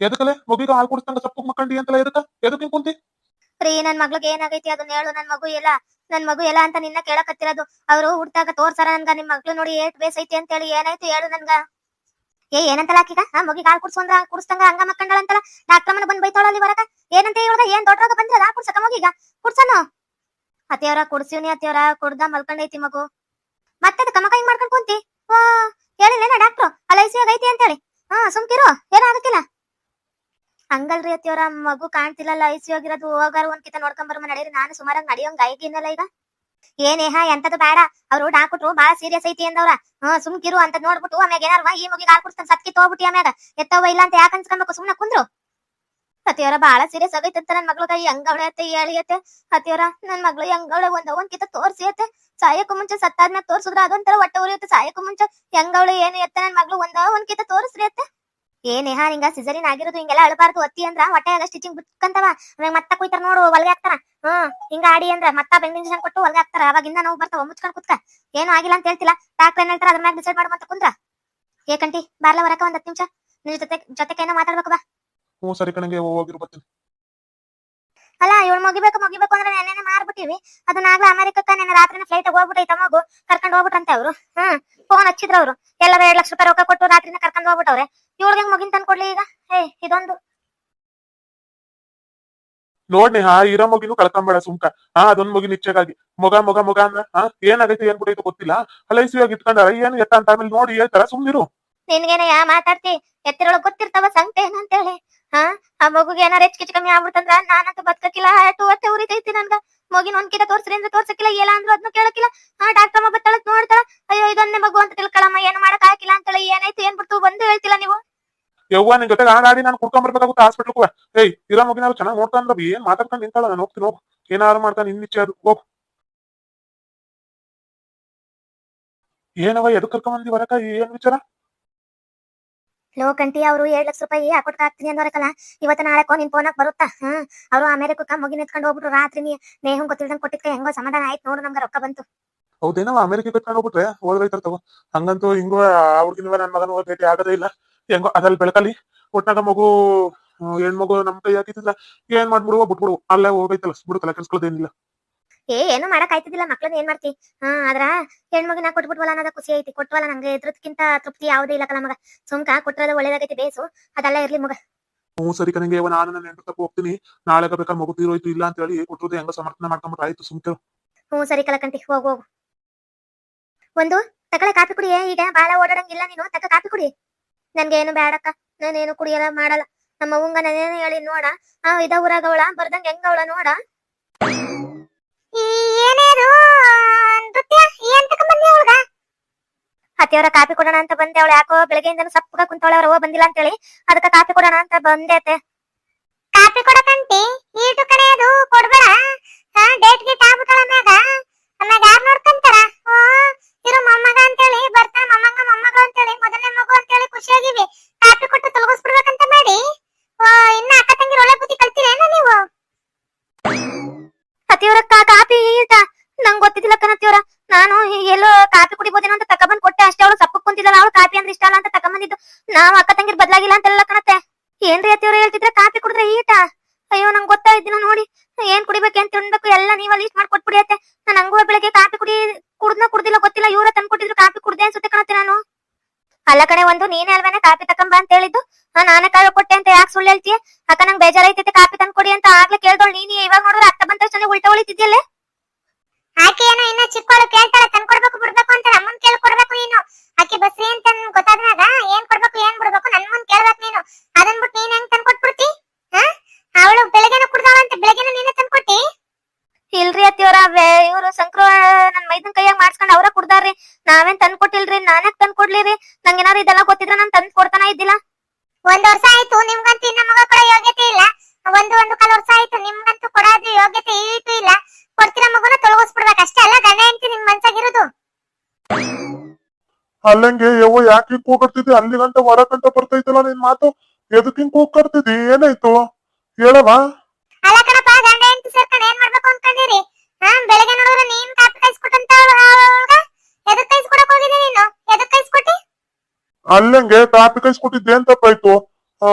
ಎದಕಲೆ? ಮಗುಗ ಹಾಲು ಕುಡಿಸ್ತಂಗ ಸಪ್ಪು ಮಕ್ಕಂಡಿ ಅಂತಲ್ಲ ಎದಕ? ಎದಕ್ ಹಿಂಗ್ ಕುಂತಿ? ರೀ ನನ್ ಮಗ್ಳಿಗೆ ಏನಾಗೈತಿ ಅದನ್ನ ಹೇಳು, ನನ್ ಮಗು ಎಲ್ಲ ನನ್ ಮಗು ಎಲ್ಲ ಅಂತ ನಿನ್ನ ಕೇಳಕತ್ತಿರೋದು. ಅವ್ರು ಹುಡ್ತಾಗ ತೋರ್ಸಾರ ನನ್ಗ, ನಿಮ್ ಮಗ್ಳು ನೋಡಿ ಏಟ್ ಬೇಸೈತಿ ಅಂತ ಹೇಳಿ ಏನಾಯ್ತು ಹೇಳು ನನ್ಗ. ಏ ಏನಂತಲ್ಲ ಆಕಿಗ? ಆ ಮಗಿಗೆ ಹಾಲು ಕುಡ್ಸೋಂದ್ರ ಕುಡಿಸ್ತಂಗ ಹಂಗ ಮಕ್ಕಂಡಳಂತಲ್ಲ ಡಾಕ್ಟರ್ ಬಂದ್ ಬೈತಾಳಲ್ಲಿ ಹೊರಗ? ಏನಂತ ಹೇಳ್ದ? ಏನ್ ದೊಡ್ಡರಾಗ ಅದ ಕುಡ್ಸಕ ಮಗಿಗ ಕುಡ್ಸನು. ಅತ್ತೆಯವ್ರ ಕುಡ್ಸಿವ್ನಿ, ಅತ್ತೆಯವ್ರ ಕುಡ್ದ ಮಲ್ಕೊಂಡೈತಿ ಮಗು. ಮತ್ತೆ ಕಮಕ ಹಿಂಗ್ ಮಾಡ್ಕೊಂಡ್ ಕುಂತಿ? ಓ ಹೇಳಿಲ್ಲೇನ ಡಾಕ್ಟ್ರು, ಅಲ್ಲ ಐಸಿ ಆಗೈತಿ ಅಂತೇಳಿ. ಹಾ ಸುಮ್ಕಿರು ಏನಾಗಕ್ಕಿಲ್ಲ ಹಂಗಲ್ರಿ ಅತ್ತಿಯವ್ರ, ಮಗು ಕಾಣ್ತಿಲ್ಲಲ್ಲ ಐಸಿ ಹೋಗಿರೋದು ಹೋಗಾರ ಒಂದ್ ಕಿತ ನೋಡ್ಕೊಂಡ್ ಬರ್ಮ ನಡೀರಿ. ನಾನು ಸುಮಾರಾಗಿ ನಡಿಯೋಂಗ್ ಐಗಿನಲ್ಲ ಈಗ. ಏನೇಹ ಎಂತದು ಬೇಡ. ಅವ್ರು ಡಾಕ್ಟ್ರು ಬಾಳ ಸೀರಿಯಸ್ ಐತಿ ಅಂದವ್ರ. ಹ್ಮ್, ಸುಮ್ಕಿರು ಅಂತ ನೋಡ್ಬಿಟ್ಟು ಆಮ್ಯಾಗ ಏನಾರ ಈ ಮಗಿಗೆ ಹಾಲ್ ಕುಡ್ಸ್ತಾನ ಸತ್ಕಿ ತೋಗ್ಬಿಟ್ಟಿ ಆಮ್ಯಾಗ. ಎತ್ತವ ಇಲ್ಲ ಅಂತ ಯಾಕೆ ಅನ್ಸ್ಕೊಬೇಕು? ಸುಮ್ನೆ ಕುಂದ್ರು. ಅತ್ತಿಯವರ ಬಾಳ ಸೀರಿಯಸ್ ಆಗೈತಂತ ನನ್ ಮಗಳು ಕೈ ಹೆಂಗವಳೆ ಅತ್ತೆ ಹೇಳಿಯತ್ತೆ ಅತಿಯವರ ನನ್ ಮಗಳು ಹೆಂಗವಳೆ ಒಂದ್ ಒಂದ್ ಕಿತ ತೋರ್ಸಿ ಅತ್ತೆ ಸಾಯಕ್ಕೂ ಮುಂಚೆ ಸತ್ತಾದ್ಮ್ಯಾಗ ತೋರ್ಸಿದ್ರ ಅದೊಂಥರ ಹೊಟ್ಟೆ ಉರಿಯುತ್ತೆ. ಸಾಯಕ್ಕೂ ಮುಂಚೆ ಅವಳು ಏನು ಎತ್ತ ನನ್ ಮಗಳು ಒಂದ ಒಂದ್ ಕಿತ ತೋರಿಸ್ರಿ ಅತ್ತೆ ಏನೇಹ ನಿಂಗ ಸಿಸರಿನ್ ಆಗಿರೋದು ಹಿಂಗೆಲ್ಲ ಅಳಬಾರ್ದು ಒತ್ತಿ ಅಂದ್ರ. ಹೊಟ್ಟೆಯಾಗ ಸ್ಟಿಚಿಂಗ್ ಬಿಟ್ಕಂತವ. ಮತ್ತ ಕುಯ್ತಾರ ನೋಡು ಒಳಗೆ ಹಾಕ್ತಾರ. ಹ್ಮ್, ಹಿಂಗ ಆಡಿ ಅಂದ್ರ ಮತ್ತ ಬೆಂಗ್ ಕೊಟ್ಟು ಒಳಗೆ ಹಾಕ್ತಾರ. ಅವಾಗಿಂದ ನಾವು ಬರ್ತಾವ, ಮುಚ್ಕೊಂಡ್ ಕುತ್ಕ. ಏನು ಆಗಿಲ್ಲ ಅಂತ ಹೇಳ್ತಿಲ್ಲ. ಡಾಕ್ಟರ್ ಏನ್ ಹೇಳ್ತಾರ, ಅದ್ರ ಮ್ಯಾಗ ಡಿಸೈಡ್ ಮಾಡ್ಕೊಂತ ಕುಂದ್ರ. ಏಕಂಟಿ ಬಾರ್ಲ ಹೊರಕ ಒಂದ್ ಹತ್ತು ನಿಮಿಷ. ನಿನ್ ಜೊತೆ ಜೊತೆ ಏನೋ ಮಾತಾಡ್ಬೇಕು ಬಾ. ಹ್ಞೂ ಸರಿ ಕಣಂಗೆ ಹೋಗಿರು ಬರ್ತೀನಿ. ಅಲ್ಲ ಇವಳು ಮುಗಿಬೇಕು ಮುಗಿಬೇಕು ಅಂದ್ರೆ ನೆನ್ನೆ ಮಾರ್ಬಿಟ್ಟಿವಿ. ಅದನ್ನ ಆಗ್ಲೇ ಅಮೆರಿಕಕ್ಕ ನೆನ್ನೆ ರಾತ್ರಿನ ಫ್ಲೈಟ್ ಹೋಗ್ಬಿಟ್ಟೈತ ಮಗು ಕರ್ಕೊಂಡು ಹೋಗ್ಬಿಟ್ರಂತೆ ಅವ್ರು. ಹ್ಮ್ ಫೋನ್ ಹಚ್ಚಿದ್ರು ಅವ್ರು. ಎಲ್ಲರೂ ಎರಡ್ ಲಕ್ಷ ರೂಪಾಯಿ ರೊಕ್ಕ ಕೊಟ್ಟು ರಾತ್ರಿನ ಕರ್ಕೊಂಡು ಹೋಗ್ಬಿಟ್ಟವ್ರೆ. ಇವಳಿಗೆ ಮುಗಿನ್ ತಂದ್ಕೊಡ್ಲಿ ಈಗ? ಏ ಇದೊಂದು. ನೋಡ್ನಿ ಹಾ ಇರೋ ಮಗಿನೂ ಕಳ್ಕೊಂಬೇಡ ಸುಮ್ಕ. ಹಾ ಅದೊಂದ್ ಮಗಿನ ಇಚ್ಛೆಗಾಗಿ ಮಗ ಮಗ ಮಗ ಅಂದ್ರ ಹಾ ಏನಾಗೈತೆ ಏನ್ ಬಿಡೈತೆ ಗೊತ್ತಿಲ್ಲ. ಅಲ್ಲ ಐಸಿಯಾಗ ಇಟ್ಕೊಂಡಾರ? ಏನ್ ಎತ್ತ ಅಂತ ಆಮೇಲೆ ನೋಡಿ ಹೇಳ್ತಾರ ಸುಮ್ನಿರು. ನಿನ್ಗೇನ ಯಾ ಮಾತಾಡ್ತಿ. ಎತ್ತಿರೊಳಗ್ ಗೊತ್ತಿರ್ತಾವ ಸಂಕಟ ಏನಂತೇಳಿ ಹಾ ಆ ಮಗುಗೆ ಏನಾರ ಹೆಚ್ಚು ಕಿಚ್ಚು ಕಮ್ಮಿ ಆಗ್ಬಿಡ್ತಂದ್ರ ನಾನಂತೂ ಬದುಕಕ್ಕಿಲ್ಲ ಹಾಟು ಉರಿತೈತಿ ನನ್ಗ. ಮಗಿನ ಒಂದ್ ಕಿಟ ತೋರ್ಸ್ರಿ, ಅಂದ್ರೆ ತೋರ್ಸಕ್ಕಿಲ್ಲ ಏಲ ಅಂದ್ರು ಅದನ್ನ ಕೇಳಕಿಲ್ಲ. ಹಾ ಡಾಕ್ಟರ್ ಬತ್ತಾಳ ನೋಡ್ತಾಳ. ಅಯ್ಯೋ ಇದನ್ನೇ ಮಗು ಅಂತ ತಿಳ್ಕೊಳಮ್ಮ, ಏನ್ ಮಾಡಕ್ ಹಾಕಿಲ್ಲ ಅಂತೇಳಿ. ಏನಾಯ್ತು ಏನ್ ಬಿಡ್ತು ಬಂದು ಹೇಳ್ತಿಲ್ಲ ನೀವು. ಯವ್ವ, ನಿನ್ ಜೊತೆ ಆಡಾಡಿ ನಾನು ಕುಡ್ಕೊಂಡ್ ಬರ್ಬೇಕಾಗುತ್ತೆ ಹಾಸ್ಪಿಟ್ಲ್ಗೂ ಏಯ್, ಇರೋ ಮಗಿನಾರು ಚೆನ್ನಾಗಿ ನೋಡ್ಕೊಂಡ್ ಏನ್ ಮಾತಾಡ್ಕೊಂಡು ನಿಂತಾಳ? ನಾನು ಹೋಗ್ತೀನಿ, ಹೋಗ್. ಏನಾರು ಮಾಡ್ತಾನೆ ನಿನ್ನ ವಿಚಾರ ಅದು ಹೋಗ್. ಏನವ ಎದಕ್ಕೆ ಕರ್ಕೊಂಡ್ ಬಂದಿ ಬರಕ ಏನ್ ವಿಚಾರ? ಲೋಕಂಟಿ ಅವರು ಏಳ್ ಲಕ್ಷ ರೂಪಾಯಿ ಹಾಕೊಟ್ಟ ಹಾಕ್ತೀನಿ ಅಂದವರಕಲ್ಲ, ಇವತ್ತ ನಾಳೆಕೋ ನಿನ್ ಫೋನಾಗ ಬರುತ್ತಾ? ಹ್ಮ್ ಅವ್ರು ಅಮೆರಿಕಕ್ಕ ಮುಗಿ ನಿಂತ್ಕೊಂಡು ಹೋಗ್ಬಿಟ್ರು ರಾತ್ರಿ ನೀ ನೇಹಂ ಗೊತ್ತಿಲ್ದಂಗ್ ಕೊಟ್ಟಿದ್ಕೆ, ಹೆಂಗೋ ಸಮಾಧಾನ ಆಯ್ತು ನೋಡು ನಮ್ಗೆ ರೊಕ್ಕ ಬಂತು. ಹೌದೇನೋ ಅಮೆರಿಕ ಕರ್ಕೊಂಡು ಹೋಗ್ಬಿಟ್ರೆ ಹೋದ್ರೈತಾರ ತಗೋ. ಹಂಗಂತೂ ಹಿಂಗೋ ಅವ್ರಿಗಿನ ನನ್ ಮಗನ ಭೇಟಿ ಆಗದೇ ಇಲ್ಲ. ಹೆಂಗೋ, ಅದ್ರಲ್ಲಿ ಬೆಳಕಲ್ಲಿ ಒಟ್ಟಾಗ ಮಗು ಹೆಣ್ಮಗು ನಮ್ ಕೈ ಹಾಕಿತಿಲ್ಲ ಏನ್ ಮಾಡ್ಬಿಡುವ ಬಿಟ್ಬಿಡುವ, ಅಲ್ಲೇ ಹೋಗೈತಲ್ಲ, ಬಿಡುತ್ತಲ್ಲ ತಲೆ ಕೆಲ್ಸ್ಕೊಳ್ಳೋದೇನಿಲ್ಲ ಏ ಏನು ಮಾಡಕ್ ಆಯ್ತಿದ್ದಿಲ್ಲ ಮಕ್ಳನ್ನ ಏನ್ ಮಾಡ್ತಿ? ಹಾ ಆದ್ರ ಹೆಣ್ಮಗಿನ ಕೊಟ್ಬಿಟ್ವಲ್ಲ ಅನ್ನೋದ ಖುಷಿ ಐತಿ. ಕೊಟ್ವಲ್ಲ ನಂಗೆ ಇದ್ರದ್ಕಿಂತ ತೃಪ್ತಿ ಯಾವುದೇ ಇಲ್ಲ ಕಲ ಮಗ. ಸುಮ್ಕ ಕೊಟ್ರದ ಒಳ್ಳೇದಾಗೈತಿ ಬೇಸು. ಅದೆಲ್ಲ ಇರ್ಲಿ ಮಗ. ಹ್ಞೂ ಸರಿ ಕಣಂಗೆ ನಾನು ನನ್ನ ತಪ್ಪ ಹೋಗ್ತೀನಿ. ನಾಳೆ ಬೇಕಾದ್ರೆ ಮಗು ತೀರೋಯ್ತು ಇಲ್ಲ ಅಂತ ಹೇಳಿ ಕೊಟ್ಟರು ಹೆಂಗ ಸಮರ್ಥನೆ ಮಾಡ್ಕೊಂಡ್ಬಿಟ್ರೆ ಆಯ್ತು ಸುಮ್ಕೆ ಹ್ಞೂ ಸರಿ ಕಲಕಂತಿ ಹೋಗು ಹೋಗು. ಒಂದು ತಕಳೆ ಕಾಪಿ ಕುಡಿ ಈಗ ಬಾಳ ಓಡಾಡಂಗಿಲ್ಲ ನೀನು ತಕ ಕಾಪಿ ಕುಡಿ. ನನ್ಗೆ ಏನು ಬೇಡಕ್ಕ ನಾನೇನು ಕುಡಿಯಲ್ಲ ಮಾಡಲ್ಲ. ನಮ್ಮ ಅವಂಗ ನಾನೇನು ಹೇಳಿ ನೋಡ. ಆ ಇದ ಊರಾಗ ಅವಳ ಬರ್ದಂಗ ಹೆಂಗ ಅವಳ ನೋಡ. ಅತ್ತೆಯವರ ಕಾಫಿ ಕೊಡೋಣ ಅಂತ ಬಂದೆ. ಅವಳು ಯಾಕೋ ಬೆಳಗ್ಗೆಯಿಂದ ಸಪ್ಪಗ ಕುಂತವಳ. ಅವ್ರ ಬಂದಿಲ್ಲ ಅಂತೇಳಿ ಅದಕ್ಕೆ ಕಾಫಿ ಕೊಡೋಣ ಅಂತ ಬಂದೆ ಅತ್ತೆ. ಕಾಫಿ ಕೊಡಕಂತಿ ಈಟು ಕಡೆ ಅದು ಕೊಡ್ಬೇಡ. ಡೇಟ್ ಗೀಟ್ ಆಗ್ಬಿಟ್ಟಳ ಮ್ಯಾಗ. ಆಮ್ಯಾಗ ಯಾರು ನೋಡ್ಕೊಂತಾರ? ಇರೋ ಮೊಮ್ಮಗ ಅಂತೇಳಿ ಬರ್ತಾ. ಮೊಮ್ಮಗ ಮೊಮ್ಮಗ ಅಂತೇಳಿ. ಮೊದಲನೇ ಮಗು ಅಂತೇಳಿ ಖುಷಿಯಾಗಿವಿ ಕಾಫಿ ಕೊಟ್ಟು ತೊಲಗಿಸ್ಬಿಡ್ಬೇಕಂತ ಮಾಡಿ. ತಕೊಂಬಂದಿದ್ದು ನಾವ್ ಅಕ್ಕ ತಂಗಿರ್ ಬದ್ಲಾಗಿಲ್ಲ ಅಂತೆಲ್ಲ ಕಣತ್ತೆ. ಏನ್ರಿ ಅತಿಯವ್ರ ಹೇಳ್ತಿದ್ರೆ ಕಾಫಿ ಕುಡಿದ್ರೆ ಈಟ. ಅಯ್ಯೋ, ನಂಗೆ ಇದ್ದೀನ ನೋಡಿ. ಏನ್ ಕುಡಿಬೇಕು, ಏನ್ ತಿನ್ಬೇಕು, ಎಲ್ಲ ನೀವ್ ಲೀಸ್ಟ್ ಮಾಡ್ಕೊಟ್ಬಿಡಿ ಅತ್ತೆ. ನಾನು ಹಂಗೂ ಬೆಳಗ್ಗೆ ಕಾಫಿ ಕುಡಿ, ಕುಡ್ದ್ನ ಕುಡ್ದಿಲ್ಲ ಗೊತ್ತಿಲ್ಲ, ಇವ್ರ ತಂದ್ ಕೊಟ್ಟಿದ್ರು ಕಾಫಿ ಕುಡ್ದೆ ಅನ್ಸುತ್ತೆ ಕಣತ್ತೆ ನಾನು. ಅಲ್ಲ ಕಡೆ ಒಂದು ನೀನೇ ಅಲ್ವೇನೆ ಕಾಫಿ ತಕೊಂಬ ಅಂತ ಹೇಳಿದ್ದು? ನಾನೇ ಕಾಯಿ ಕೊಟ್ಟೆ ಅಂತ ಯಾಕೆ ಸುಳ್ಳು ಹೇಳ್ತೀಯ? ಅಕ್ಕ, ನಂಗೆ ಬೇಜಾರೈತೈತೆ ಕಾಫಿ ತಂದ್ಕೊಡಿ ಅಂತ ಆಗ್ಲೇ ಕೇಳ್ದೋಳು ನೀನು. ಇವಾಗ ನೋಡಿದ್ರೆ ಅಕ್ಕ ಬಂದ್ರೆ ತಕ್ಷಣ ಉಲ್ಟಾ ಹೊಳಿತಿದ್ಯಲ್ಲೇ ಆಕೆ ಏನೋ ಇನ್ನ ಚಿಕ್ಕವಳು ಕೇಳ್ತಾಳ ತಂದ್ ಕೊಡ್ಬೇಕು ಬಿಡ್ಬೇಕು ಅಂತ ಅಮ್ಮನ್ ಕೇಳಿ ಕೊಡ್ಬೇಕು ನೀನು. ಆಕೆ ಬಸ್ರಿ ಅಂತ ಗೊತ್ತಾದ್ಮ್ಯಾಗ, ಏನ್ ಕೊಡ್ಬೇಕು, ಏನ್ ಬಿಡ್ಬೇಕು? ಅಲ್ಲಂಗೆ ಯವ್ವ ಯಾಕೆ ಕೂಗಾಡ್ತಿದ್ದಿ? ಅಲ್ಲಿ ಗಂಟ ಹೊರ ಗಂಟ ಬರ್ತೈತಲ್ಲ ನಿನ್ ಮಾತು? ಎದಕ್ ಹಿಂಗ್ ಕೂಗಾಡ್ತಿದ್ದಿ? ಏನಾಯ್ತು? ಹೇಳವ ಅಲ್ಲ ಕಣಪ್ಪ ಗಂಡ ಹೆಂಡತಿ ಸೇರ್ಕೊಂಡು ಏನ್ ಮಾಡ್ಬೇಕು ಅನ್ಕೊಂಡಿರಿ? ಹಾ ಬೆಳಗ್ಗೆ ನೋಡಿದ್ರೆ ನೀನ್ ಕಾಪಿ ಕಾಯಿಸ್ಕೊಟ್ಟಂತ ಎದಕ್ ಕಾಯಿಸ್ಕೊಡಕ್ ಹೋಗಿದ್ದೆ ನೀನು? ಎದಕ್ ಅಲ್ಲಂಗೆ ಕಾಪಿ ಕಾಯಿಸ್ಕೊಟ್ಟಿದ್ದೆ ಏನ್ ತಪ್ಪಾಯ್ತು? ಆ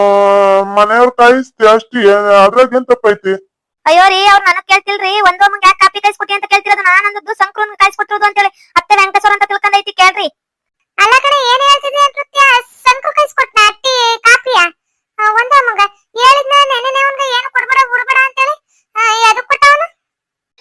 ಮನೆಯವ್ರ ಕಾಯಿಸ್ತಿ ಅಷ್ಟೇ ಅದ್ರಾಗ ಏನ್ ತಪ್ಪೈತಿ ಅಯ್ಯೋ ರೀ ಅವ್ರು ನನಗ್ ಕೇಳ್ತಿಲ್ರಿ. ಒಂದ್ ಒಮ್ಮೆ ಯಾಕೆ ಕಾಪಿ ಕಾಯಿಸ್ಕೊಟ್ಟಿ ಅಂತ ಕೇಳ್ತಿರೋದು? ನಾನು ಅಂದದ್ದು ಸಂಕ್ರೂನ್ ಕಾಯಿಸ್ಕೊಟ್ಟಿರೋದು ಅಂತೇಳಿ. ಅತ್ತೆ ವೆಂಕಟೇಶ್ವರ ಅಂತ ತಿಳ್ಕೊಂಡೈತಿ ಕೇಳ್ರಿ. ಅಲ್ಲ ಕಡೆ ಏನ್ ಹೇಳ್ತಿದ್ದೆ ನೃತ್ಯ ಸಂಕ್ರು ಕಾಯಿಸ್ಕೊಟ್ಟ ಅಟ್ಟಿ ಕಾಪಿಯ ಒಂದ ಮಗ? ಹೇಳಿದ್ನ ನೆನೆ ಅವ್ನ್ಗ ಏನು ಕೊಡ್ಬೇಡ, ಬಿಡ್ಬೇಡ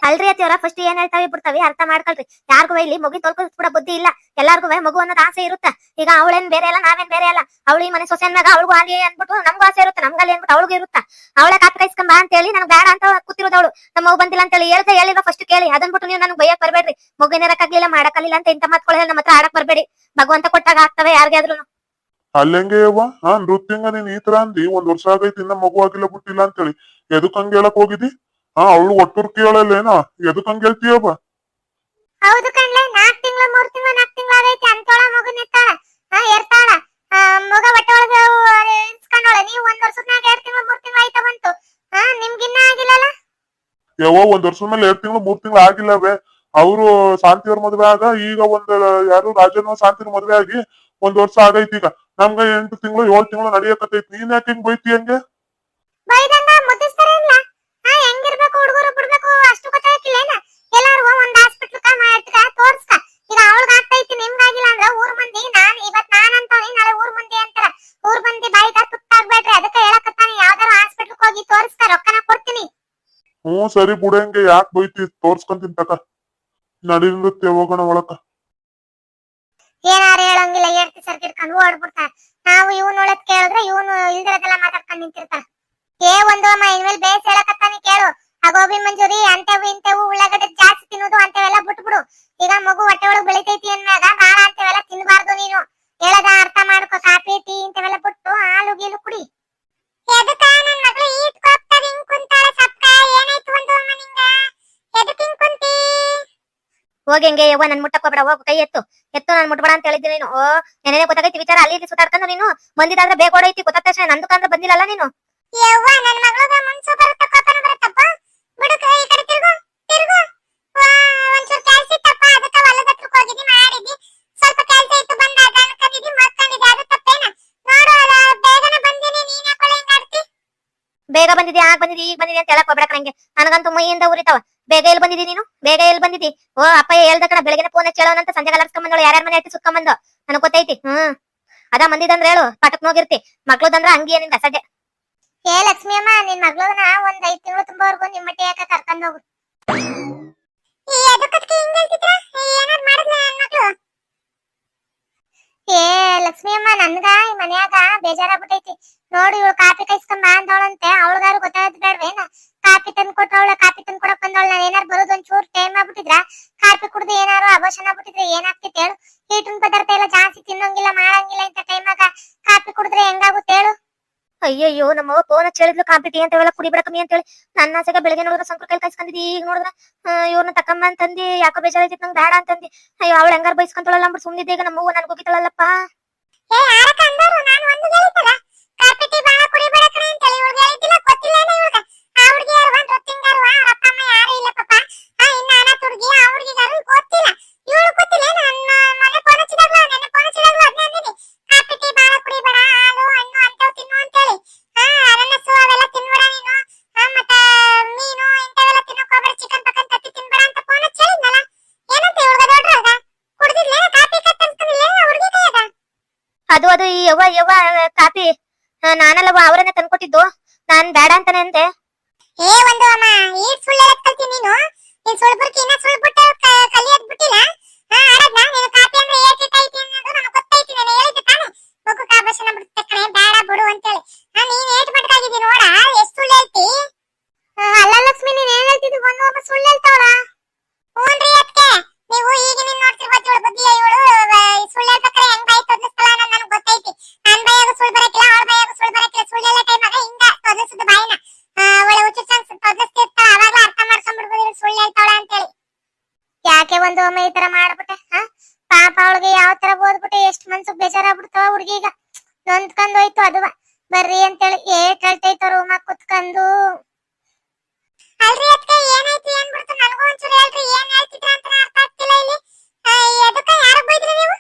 ಅಲ್ರಿ ಅತ್ತಿಯವರ ಫಸ್ಟ್ ಏನ್ ಹೇಳ್ತಾವೆ ಬಿಡ್ತಾವೆ ಅರ್ಥ ಮಾಡ್ಕೊಳ್ರಿ. ಯಾರಿಗೂ ಇಲ್ಲಿ ಮಗು ತೋಲ್ಕೊಂಡ್ ಕೂಡ ಬುದ್ಧಿ ಇಲ್ಲ. ಎಲ್ಲಾರ್ಗು ಮಗು ಅನ್ನೋದು ಆಸೆ ಇರುತ್ತ. ಈಗ ಅವಳೇನ್ ಬೇರೆ ಅಲ್ಲ, ನಾವೇನ್ ಬೇರೆ ಅಲ್ಲ. ಅವಳು ಈ ಮನೆ ಸೊಸೆನ್ ಮ್ಯಾಗ ಅವಳಿಗೂ ಅಲ್ಲಿ ಅನ್ಬಿಟ್ಟು ನಮ್ಗೂ ಆಸೆ ಇರುತ್ತೆ, ನಮ್ಗಲ್ಲಿ ಅನ್ಬಿಟ್ಟು ಅವಳಿಗೂ ಇರುತ್ತ. ಅವಳ ಕಾತ್ ಕೈಸ್ಕೊಂಬ ಅಂತ ಹೇಳಿ ನನ್ ಬೇಡ ಅಂತ ಕೂತಿರೋದು ಅವಳು ನಮ್ಮ ಮಗು ಬಂದಿಲ್ಲ ಅಂತ ಹೇಳಿ ಹೇಳ್ತಾ ಫಸ್ಟ್ ಕೇಳಿ. ಅದನ್ಬಿಟ್ಟು ನೀವು ನನಗೆ ಬೈಯಕ್ ಬರ್ಬೇಡ್ರಿ. ಮಗು ಇರಕ್ಕಾಗ್ಲಿಲ್ಲ ಮಾಡಕ್ಕಾಗಲಿಲ್ಲ ಅಂತ ಇಂತ ಮಾತ್ಕೊಳ್ಳಿ ನಮ್ಮ ಹತ್ರ ಆಡಕ್ ಬರ್ಬೇಡಿ. ಭಗವಂತ ಕೊಟ್ಟಾಗ ಆಗ್ತವೆ ಯಾರಿಗಾದ್ರು ಅಲ್ಲಂಗೆ ಯವ್ವ? ಹಾ ನೃತ್ಯಂಗ ನೀನ್ ಈ ತರ ಅಂದಿ? ಒಂದ್ ವರ್ಷ ಆಗೈತಿ ಇನ್ನ ಮಗು ಆಗಿಲ್ಲ ಬಿಟ್ಟಿಲ್ಲ ಅಂತೇಳಿ. ಎದಕ್ ಹಂಗ ಹೇಳಕ್ ಹೋಗಿದಿ ಹಾ ಅವಳು ಒಟ್ಟೂರ್ ಕೇಳಲ್ಲೇನ? ಎದಕ್ ಹಂಗ ಹೇಳ್ತೀಯಪ್ಪ ಹೌದು ಕಣ್ಲೆ ನಾಕ್ ತಿಂಗಳ ಮೂರ್ ತಿಂಗಳ ನಾಕ್ ತಿಂಗಳ ಆಗೈತಿ. ಅಂತೋಳ ಮಗು ನಿತ್ತಾಳ. ಹಾ ಎರ್ತಾಳ. ಮಗ ಹೊಟ್ಟೆ ಒಳಗ ಇನ್ಸ್ಕೊಂಡೋಳ ನೀವು ಒಂದ್ ವರ್ಷದ್ನಾಗ ಎರಡ್ ತಿಂಗಳ ಮೂರ್ ತಿಂಗಳ ಆಯ್ತಾ ಬಂತು? ಹಾ ನಿಮ್ಗಿನ್ನ ಆಗಿಲ್ಲಲ್ಲ? ಯಾವೋ ಒಂದ್ ವರ್ಷದ ಮೇಲೆ ಎರಡ್ ತಿಂಗಳು ಮೂರ್ ತಿಂಗಳು ಆಗಿಲ್ಲವೇ ಅವರು ಶಾಂತಿಯವ್ರ ಮದ್ವೆ ಆಗ ಈಗ ಒಂದ್ ಯಾರು ರಾಜನ ಶಾಂತಿನ ಮದ್ವೆ ಆಗಿ ಒಂದ್ ವರ್ಷ ಆಗೈತಿ ಈಗ. ನಮ್ಗ ಎಂಟು ತಿಂಗಳು ಏಳು ತಿಂಗಳು ನಡೆಯಕತ್ತೈತಿ. ನೀನ್ ಯಾಕೆ ಹಿಂಗ್ ಬೈತಿ ಹಂಗೆ? ಬೈದಂಗ ಹ್ಞೂ ಸರಿ ಬಿಡಂಗೆ ಯಾಕೆ ಬೈತಿ? ತೋರ್ಸ್ಕೊಂತೀನಿ ತಕ ನಡಿ ನೃತ್ಯ ಹೋಗೋಣ ಒಳಕ. ಏನಾರ ಹೇಳಂಗಿಲ್ಲ ಹೇಳ್ತಿ ಸರ್ ತಿರ್ಕೊಂಡು ಓಡ್ಬಿಡ್ತಾರ ನಾವು ಇವನ್ ಒಳಗ್ ಕೇಳಿದ್ರೆ ಇವನು ಇಲ್ದಿರೋದೆಲ್ಲ ಮಾತಾಡ್ಕೊಂಡು ನಿಂತಿರ್ತಾರ. ಏ ಒಂದು ಅಮ್ಮ ಇನ್ಮೇಲೆ ಬೇಸ್ ಹೇಳಕತ್ತಾನೆ ಕೇಳು. ಆ ಗೋಬಿ ಮಂಜೂರಿ ಅಂತವು ಇಂತವು ಉಳ್ಳಾಗಡ್ಡೆ ಜಾಸ್ತಿ ತಿನ್ನೋದು ಅಂತವೆಲ್ಲ ಬಿಟ್ಬಿಡು. ಈಗ ಮಗು ಹೊಟ್ಟೆ ಒಳಗ್ ಬೆಳಿತೈತಿ ಅಂದಾಗ ಬಾಳ ಅಂತವೆಲ್ಲ ತಿನ್ಬಾರ್ದು ನೀನು. ಹೇಳದ ಅರ್ಥ ಮಾಡ್ಕೊ ಕಾಫಿ ಟೀ ಇಂತವೆಲ್ಲ ಬಿಟ್ಟು ಹಾಲು ಗೀಲು ಕುಡಿ. ಎದಕ್ಕ ನನ್ ಮಗಳು ಈಟ್ ಕೋಪ್ತಾರ ಹಿಂಗ್ ಕುಂತಾಳ ಸಪ್ಕ ಏನಾಯ್ತು? ಒಂದು ಅಮ್ಮ ನಿಂಗ? ಎದಕ್ ಹಿಂಗ್ ಕುಂತಿ? ಹೋಗಿ ಹಂಗೆ, ಯವ್ವ, ನನ್ ಮುಟ್ಟಕ್ ಹೋಗ್ಬೇಡ, ಹೋಗು ಕೈ ಎತ್ತು. ಎತ್ತು, ನಾನು ಮುಟ್ಬೇಡ ಅಂತ ಹೇಳಿದ್ದೆ ನೀನು. ಓ ನೆನೆ ಗೊತ್ತಾಗೈತಿ ವಿಚಾರ, ಅಲ್ಲಿ ಇಲ್ಲಿ ನೀನು. ಬಂದಿದ್ದಾದ್ರೆ ಬೇಗ ಓಡೈತಿ ಗೊತ್ತಾದ ತಕ್ಷಣ ನಂದು ಕಂದ್ರೆ ಬಂದಿಲ್ಲಲ್ಲ ನೀನು? ಯವ್ವ ನನ್ನ ಮಗಳಿಗೆ ಮುನ್ಸು ಬರುತ್ತೆ, ಕೋಪನ ಬರುತ್ತಪ್ಪ ಬಿಡು ಈ ಕಡೆ ಬೇಗ ಬಂದಿದ್ದಿ ಆಗ ಬಂದಿದ್ದಿ ಈಗ ಬಂದಿದ್ದಿ ಅಂತ ಹೇಳಕ್ ಹೋಗ್ಬೇಡ ನಂಗೆ ನನಗಂತೂ ಮೈಯಿಂದ ಉರಿತಾವ. ಬೇಗ ಎಲ್ಲಿ ಬಂದಿದ್ದಿ ನೀನು? ಬೇಗ ಎಲ್ಲಿ ಬಂದಿದ್ದಿ? ಓ ಅಪ್ಪ ಹೇಳ್ದ ಕಣ ಬೆಳಗ್ಗೆ ಫೋನ್ ಹಚ್ಚೇಳೋನಂತ ಸಂಜೆ ಕಲರ್ಸ್ಕೊಂಬಂದಳು ಯಾರ್ಯಾರ ಮನೆ ಐತಿ ಸುತ್ಕೊಂಬಂದು ನನಗೆ ಗೊತ್ತೈತಿ. ಹ್ಮ್. ಅದ ಮಂದಿದಂದ್ರೆ ಹೇಳು ಪಟಕ್ ಹೋಗಿರ್ತಿ ಮಕ್ಳದಂದ್ರ ಹಂಗಿ ಏನಿಂದ ಸದ್ಯ. ಏ ಲಕ್ಷ್ಮಿ ಅಮ್ಮ ನಿನ್ ಮಗಳನ್ನ ಒಂದ್ ಐದ್ ತಿಂಗಳು ತುಂಬವರೆಗೂ ನಿಮ್ಮ ಮಟ್ಟಿ ಯಾಕ ಕರ್ಕೊಂಡು ಹೋಗು? ಏ, ಲಕ್ಷ್ಮಿ ಅಮ್ಮ, ನನ್ಗ ಈ ಮನ್ಯಾಗ ಬೇಜಾರಾಗ್ಬಿಟ್ಟೈತಿ. ನೋಡಿ ಇವಳು ಕಾಫಿ ಕೈಸ್ಕೊಂಡ್ ಬಾ ಅಂದವಳಂತೆ. ಅವಳಗಾರು ಗೊತ್ತಾಗದ್ ಬೇಡ್ವೇನ ಕಾಫಿ ತಂದ್ ಕೊಟ್ಟವಳ ಕಾಫಿ ತಂದ್ ಕೊಡಕ್ ಬಂದವಳ. ನಾನು ಏನಾರು ಬರೋದು ಒಂಚೂರು ಚೂರ್ ಟೈಮ್ ಆಗ್ಬಿಟ್ಟಿದ್ರ? ಕಾಫಿ ಕುಡ್ದು ಏನಾರು ಅಭೋಷಣ ಆಗ್ಬಿಟ್ಟಿದ್ರೆ ಏನಾಗ್ತಿತ್ತು ಹೇಳು? ಹೀಟಿನ ಪದಾರ್ಥ ಎಲ್ಲ ಜಾಸ್ತಿ ತಿನ್ನೋಂಗಿಲ್ಲ, ಮಾಡಂಗಿಲ್ಲ ಇಂತ ಟೈಮಾಗ ಕಾಫಿ ಕುಡಿದ್ರೆ ಹೆಂಗಾಗುತ್ತೆ ಹೇಳು? ಅಯ್ಯಯ್ಯೋ, ನಮ್ಮ ಫೋನ್ ಹೇಳಿದ್ಲು ಕಾಫಿ ಟೀ ಅಂತ ಹೇಳಿ ಕುಡಿಬೇಡ ಕಮ್ಮಿ ಅಂತ ಹೇಳಿ ನನ್ನ ಆಸೆಗೆ ಬೆಳಗ್ಗೆ ನೋಡಿದ್ರೆ ಸಂಕ್ರ ಕೈ ಕೈಸ್ಕೊಂಡಿದ್ದಿ ಈಗ ನೋಡಿದ್ರೆ ಇವ್ರನ್ನ ತಕ್ಕಮ್ಮ ಅಂತಂದಿ, ಯಾಕೋ ಬೇಜಾರೈತಿ ನಂಗೆ ಬೇಡ ಅಂತಂದಿ. ಅಯ್ಯೋ, ಅವಳು ಹೆಂಗಾರ ಬೈಸ್ಕೊಂತಾಳಲ್ಲ ಅಂದ್ಬಿಟ್ಟು ಸುಮ್ಮನಿದ್ದೆ ಈಗ ನಮ್ಮವ್ವ ನನ್ಗೆ ಹೋಗಿತಾಳಲ್ಲಪ್ಪ ಏ ಆರಕ ಅಂದರು ನಾನು ಒಂದು ಹೇಳಿದ್ದಲ್ಲ ಕಾಂಪಿಟಿ ಬಾಳ ಕುಡಿಬೇಡ ಕಣೆ ಅಂತ ಹೇಳಿ ಇವ್ರಿಗೆ ಹೇಳಿದ್ದಿಲ್ಲ ಅದು ಅದು, ಈ ಯವ್ವ ಯವ್ವ ಕಾಪಿ ನಾನಲ್ಲವ ಅವರನ್ನ ತಂದ್ಕೊಟ್ಟಿದ್ದು. ನಾನ್ ಬೇಡ ಅಂತಾನೆ ಅಂದೆ. ಏ, ಒಂದು ಅಮ್ಮ, ಈ ಸುಳ್ಳು ಕಲ್ತಿ ನೀನು. ನೀನ್ ಸುಳ್ಳು ಬುರ್ಕಿ, ಇನ್ನ ಸುಳ್ಳು ಬಿಟ್ಟು ಕಲಿಯೋದ್ ಬಿಟ್ಟಿಲ್ಲ? ಆಡದ್ನ ನೀನು ಕಾಪಿ ಅಂದ್ರೆ ಏಕೈತಿ ಅನ್ನೋದು ನನಗೆ ಗೊತ್ತೈತಿ, ನಾನು ಹೇಳಿದ್ದೆ ತಾನೆ. ಮಗು ಕಾಬಶನ ಬಿಡುತ್ತೆ ಕಣೆ, ಬೇಡ ಬಿಡು ನೀನ್ ಏಟ್ ಬಟ್ಕಾಗಿದ್ದಿ ನೋಡ, ಎಷ್ಟು ಸುಳ್ಳು ಅಲ್ಲ ಲಕ್ಷ್ಮಿ, ನೀನ್ ಏನ್ ಹೇಳ್ತಿದ್ದು? ಒಂದು ಒಬ್ಬ ಸುಳ್ಳು ಹೇಳ್ತಾವಳ. ಹ್ಞೂನ್ರಿ ಅದಕ್ಕೆ ನೀವು ಈಗ ನೀನ್ ನೋಡ್ತಿರ್ಬೋದು ಬಗ್ಗೆ ಇವಳು ಸುಳ್ಳು ಹೇಳ್ಬೇಕಾರೆ ಹೆಂಗ್ ಬಾಯಿ ಗೊತ್ತೈತಿ ನನ್ ಬಾಯಾಗ ಸುಳ್ಳು ಬರಕಿಲ್ಲ ಅವ್ರ ಬಾಯಾಗ ಸುಳ್ಳು ಬರಕಿಲ್ಲ. ಸುಳ್ಳು ಟೈಮ್ ಆಗ ಹಿಂಗ ತೊದಲಿಸುದು ಬಾಯಿನ ಅವಳ ಹುಚ್ಚು ಚಾನ್ಸ್ ತೊದಲಿಸ್ತಿರ್ತಾಳ. ಅವಾಗ ಅರ್ಥ ಮಾಡ್ಕೊಂಡ್ಬಿಡ್ಬೋದು ಸುಳ್ಳು ಹೇಳ್ತಾಳ ಅಂತೇಳಿ. ಯಾಕೆ ಒಂದು ಒಮ್ಮೆ ಈ ತರ ಮಾಡ್ಬಿಟ್ಟೆ, ಹಾ? ಪಾಪ ಅವಳಿಗೆ ಯಾವ ತರ ಓದ್ಬಿಟ್ಟೆ, ಎಷ್ಟು ಮನ್ಸು ಬೇಜಾರಾಗ್ಬಿಡ್ತಾವ ಹುಡುಗಿಗ ನೊಂದ್ಕೊಂಡ್ ಹೋಯ್ತು ಅದುವ. ಬರ್ರಿ ಅಂತೇಳಿ ಏಟ್ ಹೇಳ್ತೈತ ರೂಮ ಕುತ್ಕೊಂಡು ಅಲ್ರಿ ಅದಕ್ಕೆ ಏನಾಯ್ತು, ಏನ್ ಬಿಡ್ತು? ನನಗೂ ಒಂಚೂರು ಹೇಳ್ರಿ, ಏನ್ ಹೇಳ್ತಿದ್ರ ಅಂತ ಅರ್ಥ ಆಗ್ತಿಲ್ಲ ಇಲ್ಲಿ. ಎದಕ್ಕ ಯಾರು ಬೈದ್ರಿ ನೀವು?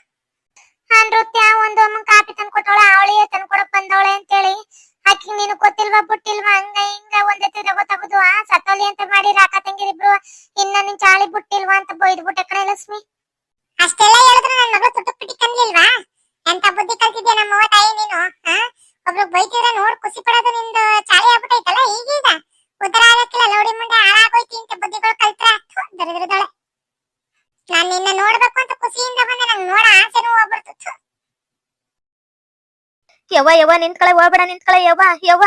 ನೃತ್ಯ, ಒಂದು ಅಮ್ಮ ಕಾಪಿ ತಂದು ಕೊಟ್ಟವಳೆ, ಅವಳಿಗೆ ತಂದು ಕೊಡಕ್ ಬಂದವಳೆ ಅಂತೇಳಿ. ಆಕಿಗೆ ನೀನು ಗೊತ್ತಿಲ್ವಾ, ಬುಟ್ಟಿಲ್ವಾ, ಹಂಗ ಹಿಂಗ ಒಂದೇ ತಿರ್ಗ ಆ ಸತ್ತೋಲಿ ಅಂತ ಮಾಡಿ ರಾಕ ತಂಗಿರಿಬ್ರು ಇನ್ನ ನಿನ್ ಚಾಳಿ ಬುಟ್ಟಿಲ್ವಾ ಅಂತ ಬೈದ್ ಬಿಟ್ಟೆ ಕಣೆ ಲಕ್ಷ್ಮಿ. ಅಷ್ಟೆಲ್ಲ ಹೇಳಿದ್ರೆ ನನ್ನ ಮಗಳು ತುಟ್ಟು ಪಿಟಿ ಕಂದ್ಲಿಲ್ವಾ ಎಂತ ಬುದ್ಧಿ ಕಲ್ತಿದ್ಯಾ ನಮ್ಮ ಅವ್ವ ತಾಯಿ ನೀನು ಒಬ್ರು ಬೈತಿದ್ರೆ ನೋಡ್ ಖುಷಿ ಪಡೋದು ನಿಂದು ಚಾಳಿ ಆಗ್ಬಿಟ್ಟೈತಲ್ಲ ಈಗೀಗ? ಉದರ ಆಗಕ್ಕಿಲ್ಲ, ಲೌಡಿ ಮುಂದೆ ಹಾಳಾಗೋಯ್ತಿ ಅಂತ ಬುದ್ಧಿಗಳು ಕಲ್ತ್ರ ದರಿದ್ರದೊಳೆ. ನಾನು ನಿನ್ನ ನೋಡ್ಬೇಕು ಅಂತ ಖುಷಿಯಿಂದ ಬಂದೆ, ನಂಗೆ ನೋಡ ಆಸೆನೂ ಹೋಗ್ಬಿಡ್ತು ಯವ್ವ ಯವ್ವ ನಿಂತ್ಕಳೆ ಹೋಗ್ಬೇಡ ನಿಂತ್ಕಳೆ ಯವ್ವ ಯವ್ವ.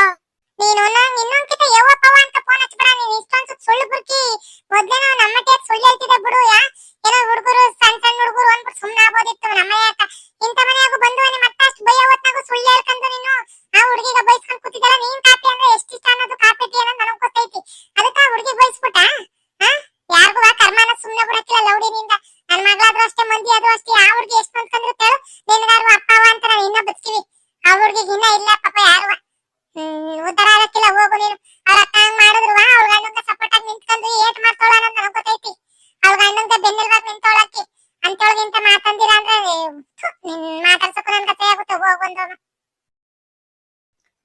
ನೀನು ನಂಗ್ ಇನ್ನೊಂದ್ಕಿತ ಯವ್ವಪ್ಪವ ಅಂತ ಫೋನ್ ಹಚ್ಬೇಡ ನೀನ್. ಇಷ್ಟೊಂದು ಸುಳ್ಳು ಬುರ್ಕಿ. ಮೊದ್ಲೇನೋ ನಮ್ಮ ಟೇಕ್ ಸುಳ್ಳು ಹೇಳ್ತಿದ್ದೆ ಬಿಡು, ಯಾ. ಏನೋ ಹುಡುಗರು ಸಣ್ಣ ಸಣ್ಣ ಹುಡುಗರು ಅಂದ್ಬಿಟ್ಟು ಸುಮ್ಮನೆ ಆಗೋದಿತ್ತು ನಮ್ಮ ಇಂಥ ಮನೆಯಾಗೂ